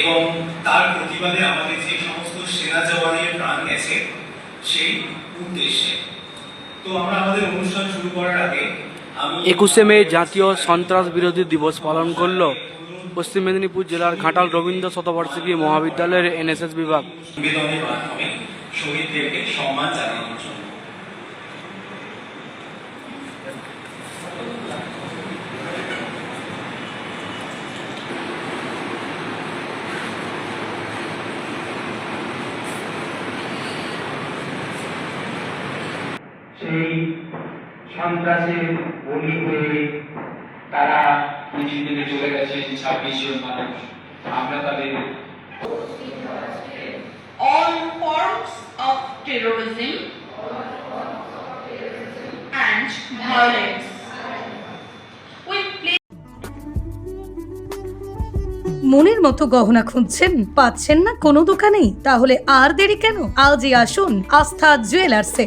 এবং তার প্রতিবাদে আমাদের যে সমস্ত সেনা জওয়ানের প্রাণ গেছে সেই উদ্দেশ্যে। তো আমরা আমাদের অনুষ্ঠান শুরু করার আগে একুশে মে জাতীয় সন্ত্রাস বিরোধী দিবস পালন করল পশ্চিম মেদিনীপুর জেলার ঘাটাল রবীন্দ্র শতবার্ষিকী মহাবিদ্যালয়ের এনএসএস বিভাগ। শহীদদেরকে সম্মান জানানোর জন্য। সেই সন্ত্রাসের বলি হয়ে তারা পৃথিবী থেকে চলে গেছে ছাব্বিশ জন মানুষ। আমরা তাদের all forms of terrorism and violence. মনের মতো গহনা খুঁজছেন? পাচ্ছেন না কোনো দোকানেই? তাহলে আর দেরি কেন? আজই আসুন আস্থা জুয়েলার্সে।